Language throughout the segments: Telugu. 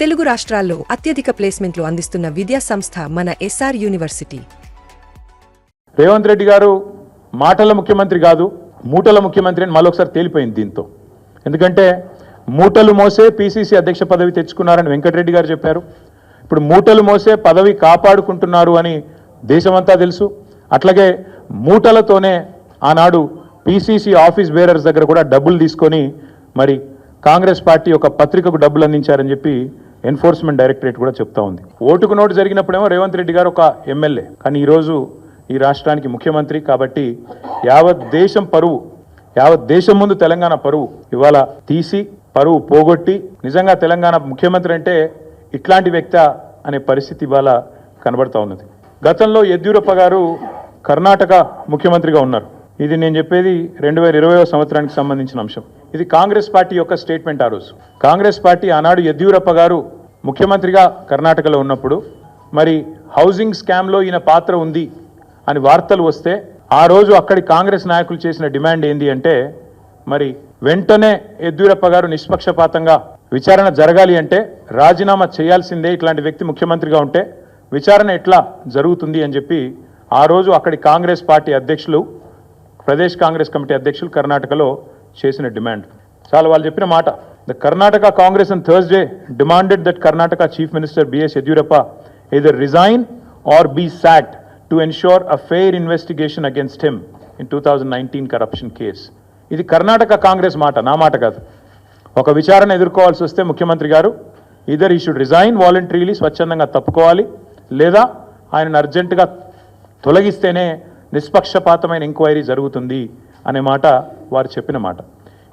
తెలుగు రాష్ట్రాల్లో అత్యధిక ప్లేస్మెంట్లు అందిస్తున్న విద్యా సంస్థ మన ఎస్ఆర్ యూనివర్సిటీ. రేవంత్ రెడ్డి గారు మాటల ముఖ్యమంత్రి కాదు మూటల ముఖ్యమంత్రి అని మరొకసారి తేలిపోయింది దీంతో. ఎందుకంటే మూటలు మోసే పీసీసీ అధ్యక్ష పదవి తెచ్చుకున్నారని వెంకటరెడ్డి గారు చెప్పారు. ఇప్పుడు మూటలు మోసే పదవి కాపాడుకుంటున్నారు అని దేశమంతా తెలుసు. అట్లాగే మూటలతోనే ఆనాడు పీసీసీ ఆఫీస్ బేరర్స్ దగ్గర కూడా డబ్బులు తీసుకొని మరి కాంగ్రెస్ పార్టీ ఒక పత్రికకు డబ్బులు అందించారని చెప్పి ఎన్ఫోర్స్మెంట్ డైరెక్టరేట్ కూడా చెప్తా ఉంది. ఓటుకు నోటు జరిగినప్పుడేమో రేవంత్ రెడ్డి గారు ఒక ఎమ్మెల్యే. కానీ ఈరోజు ఈ రాష్ట్రానికి ముఖ్యమంత్రి కాబట్టి యావత్ దేశం పరువు యావత్ దేశం ముందు తెలంగాణ పరువు ఇవాళ తీసి పరువు పోగొట్టి నిజంగా తెలంగాణ ముఖ్యమంత్రి అంటే ఇట్లాంటి వ్యక్త అనే పరిస్థితి ఇవాళ కనబడతా ఉన్నది. గతంలో యద్యూరప్ప గారు కర్ణాటక ముఖ్యమంత్రిగా ఉన్నారు. ఇది నేను చెప్పేది రెండు వేల ఇరవై సంవత్సరానికి సంబంధించిన అంశం. ఇది కాంగ్రెస్ పార్టీ యొక్క స్టేట్మెంట్ ఆ రోజు. కాంగ్రెస్ పార్టీ ఆనాడు యద్యూరప్ప గారు ముఖ్యమంత్రిగా కర్ణాటకలో ఉన్నప్పుడు మరి హౌసింగ్ స్కామ్లో ఈయన పాత్ర ఉంది అని వార్తలు వస్తే ఆ రోజు అక్కడి కాంగ్రెస్ నాయకులు చేసిన డిమాండ్ ఏంది అంటే మరి వెంటనే యద్యూరప్ప గారు నిష్పక్షపాతంగా విచారణ జరగాలి అంటే రాజీనామా చేయాల్సిందే ఇట్లాంటి వ్యక్తి ముఖ్యమంత్రిగా ఉంటే విచారణ ఎట్లా జరుగుతుంది అని చెప్పి ఆ రోజు అక్కడి కాంగ్రెస్ పార్టీ అధ్యక్షులు ప్రదేశ్ కాంగ్రెస్ కమిటీ అధ్యక్షులు కర్ణాటకలో చేసిన డిమాండ్. చాలా వాళ్ళు చెప్పిన మాట. The Karnataka Congress and Thursday demanded that Karnataka chief minister BS Yediyurappa either resign or be sacked to ensure a fair investigation against him in two thousand nineteen corruption case ఇది కర్ణాటక కాంగ్రెస్ మాట నా మాట కాదు. ఒక విచారణ ఎదుర్కోవాల్సి వస్తే ముఖ్యమంత్రి గారు ఇదర్ ఈ షుడ్ రిజైన్ వాలంటరీలీ స్వచ్ఛందంగా తప్పుకోవాలి లేదా ఆయనను అర్జెంటుగా తొలగిస్తేనే నిష్పక్షపాతమైన ఎంక్వైరీ జరుగుతుంది అనే మాట వారు చెప్పిన మాట.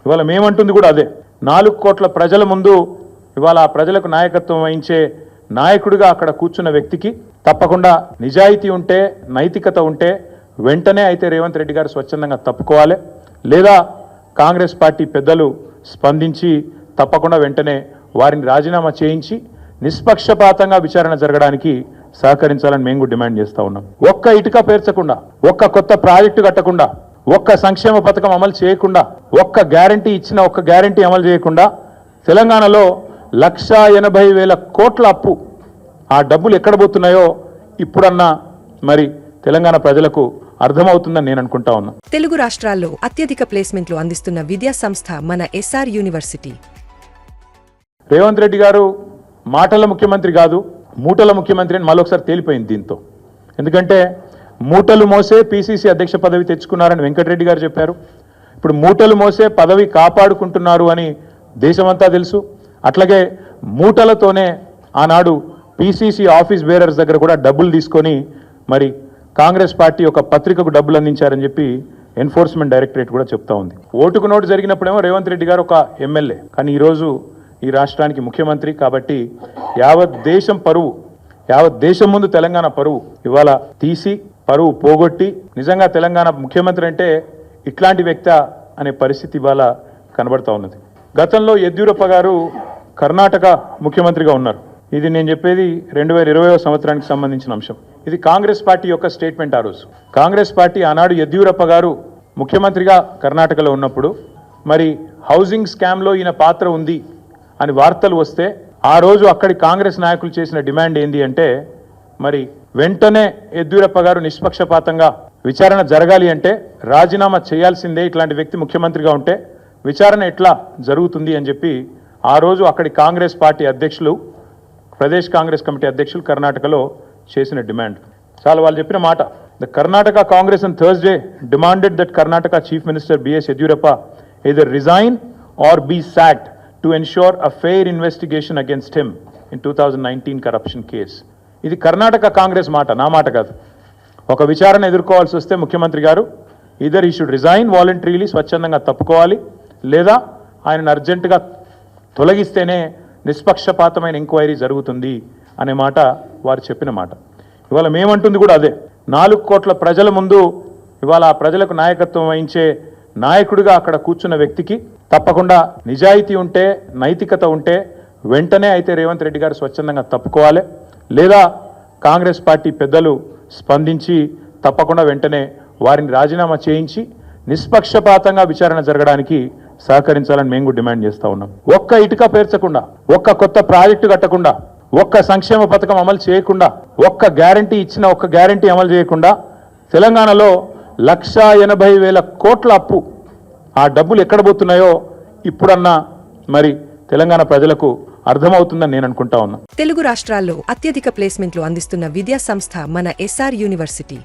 ఇవాళ మేమంటుంది కూడా అదే. నాలుగు కోట్ల ప్రజల ముందు ఇవాళ ఆ ప్రజలకు నాయకత్వం వహించే నాయకుడిగా అక్కడ కూర్చున్న వ్యక్తికి తప్పకుండా నిజాయితీ ఉంటే నైతికత ఉంటే వెంటనే అయితే రేవంత్ రెడ్డి గారు స్వచ్ఛందంగా తప్పుకోవాలి. లేదా కాంగ్రెస్ పార్టీ పెద్దలు స్పందించి తప్పకుండా వెంటనే వారిని రాజీనామా చేయించి నిష్పక్షపాతంగా విచారణ జరగడానికి సహకరించాలని మేము కూడా డిమాండ్ చేస్తూ ఉన్నాం. ఒక్క ఇటుక పేర్చకుండా ఒక్క కొత్త ప్రాజెక్టు కట్టకుండా ఒక్క సంక్షేమ పథకం అమలు చేయకుండా ఒక్క గ్యారంటీ ఇచ్చిన ఒక్క గ్యారంటీ అమలు చేయకుండా తెలంగాణలో లక్షా ఎనభై వేల కోట్ల అప్పు ఆ డబ్బులు ఎక్కడ పోతున్నాయో ఇప్పుడన్నా మరి తెలంగాణ ప్రజలకు అర్థమవుతుందని నేను అనుకుంటా ఉన్నా. తెలుగు రాష్ట్రాల్లో అత్యధిక ప్లేస్మెంట్లు అందిస్తున్న విద్యా సంస్థ మన ఎస్ఆర్ యూనివర్సిటీ. రేవంత్ రెడ్డి గారు మాటల ముఖ్యమంత్రి కాదు మూటల ముఖ్యమంత్రి అని మరొకసారి తేలిపోయింది దీంతో. ఎందుకంటే మూటలు మోసే పీసీసీ అధ్యక్ష పదవి తెచ్చుకున్నారని వెంకటరెడ్డి గారు చెప్పారు. ఇప్పుడు మూటలు మోసే పదవి కాపాడుకుంటున్నారు అని దేశమంతా తెలుసు. అట్లాగే మూటలతోనే ఆనాడు పీసీసీ ఆఫీస్ బేరర్స్ దగ్గర కూడా డబ్బులు తీసుకొని మరి కాంగ్రెస్ పార్టీ ఒక పత్రికకు డబ్బులు అందించారని చెప్పి ఎన్ఫోర్స్మెంట్ డైరెక్టరేట్ కూడా చెప్తా ఉంది. ఓటుకు నోటు జరిగినప్పుడేమో రేవంత్ రెడ్డి గారు ఒక ఎమ్మెల్యే. కానీ ఈరోజు ఈ రాష్ట్రానికి ముఖ్యమంత్రి కాబట్టి యావత్ దేశం పరువు యావత్ దేశం ముందు తెలంగాణ పరువు ఇవాళ తీసి పరువు పోగొట్టి నిజంగా తెలంగాణ ముఖ్యమంత్రి అంటే ఇట్లాంటి వ్యక్త అనే పరిస్థితి ఇవాళ కనబడతా ఉన్నది. గతంలో యద్యూరప్ప గారు కర్ణాటక ముఖ్యమంత్రిగా ఉన్నారు. ఇది నేను చెప్పేది రెండు వేల ఇరవై సంవత్సరానికి సంబంధించిన అంశం. ఇది కాంగ్రెస్ పార్టీ యొక్క స్టేట్మెంట్ ఆ రోజు. కాంగ్రెస్ పార్టీ ఆనాడు యద్యూరప్ప గారు ముఖ్యమంత్రిగా కర్ణాటకలో ఉన్నప్పుడు మరి హౌసింగ్ స్కామ్లో ఈయన పాత్ర ఉంది అని వార్తలు వస్తే ఆ రోజు అక్కడి కాంగ్రెస్ నాయకులు చేసిన డిమాండ్ ఏంది అంటే మరి వెంటనే యద్యూరప్ప గారు నిష్పక్షపాతంగా విచారణ జరగాలి అంటే రాజీనామా చేయాల్సిందే ఇట్లాంటి వ్యక్తి ముఖ్యమంత్రిగా ఉంటే విచారణ ఎట్లా జరుగుతుంది అని చెప్పి ఆ రోజు అక్కడి కాంగ్రెస్ పార్టీ అధ్యక్షులు ప్రదేశ్ కాంగ్రెస్ కమిటీ అధ్యక్షులు కర్ణాటకలో చేసిన డిమాండ్. చాలా వాళ్ళు చెప్పిన మాట. The Karnataka Congress and Thursday demanded that Karnataka chief minister BS Yediyurappa either resign or be sacked to ensure a fair investigation against him in two thousand nineteen corruption case ఇది కర్ణాటక కాంగ్రెస్ మాట నా మాట కాదు. ఒక విచారణ ఎదుర్కోవాల్సి వస్తే ముఖ్యమంత్రి గారు ఇదర్ ఈ షుడ్ రిజైన్ వాలంటరీలీ స్వచ్ఛందంగా తప్పుకోవాలి. లేదా ఆయనను అర్జెంటుగా తొలగిస్తేనే నిష్పక్షపాతమైన ఎంక్వైరీ జరుగుతుంది అనే మాట వారు చెప్పిన మాట. ఇవాళ మేమంటుంది కూడా అదే. నాలుగు కోట్ల ప్రజల ముందు ఇవాళ ఆ ప్రజలకు నాయకత్వం వహించే నాయకుడిగా అక్కడ కూర్చున్న వ్యక్తికి తప్పకుండా నిజాయితీ ఉంటే నైతికత ఉంటే వెంటనే అయితే రేవంత్ రెడ్డి గారు స్వచ్ఛందంగా తప్పుకోవాలి. లేదా కాంగ్రెస్ పార్టీ పెద్దలు స్పందించి తప్పకుండా వెంటనే వారిని రాజీనామా చేయించి నిష్పక్షపాతంగా విచారణ జరగడానికి సహకరించాలని మేము కూడా డిమాండ్ చేస్తూ ఉన్నాం. ఒక్క ఇటుక పేర్చకుండా ఒక్క కొత్త ప్రాజెక్టు కట్టకుండా ఒక్క సంక్షేమ పథకం అమలు చేయకుండా ఒక్క గ్యారంటీ ఇచ్చిన ఒక్క గ్యారంటీ అమలు చేయకుండా తెలంగాణలో లక్షా ఎనభై వేల కోట్ల అప్పు ఆ డబ్బులు ఎక్కడ పోతున్నాయో ఇప్పుడన్నా మరి తెలంగాణ ప్రజలకు అర్థమవుతుందని నేను అనుకుంటా ఉన్నా. తెలుగు రాష్ట్రాల్లో అత్యధిక ప్లేస్మెంట్లు అందిస్తున్న విద్యా సంస్థ మన ఎస్ఆర్ యూనివర్సిటీ.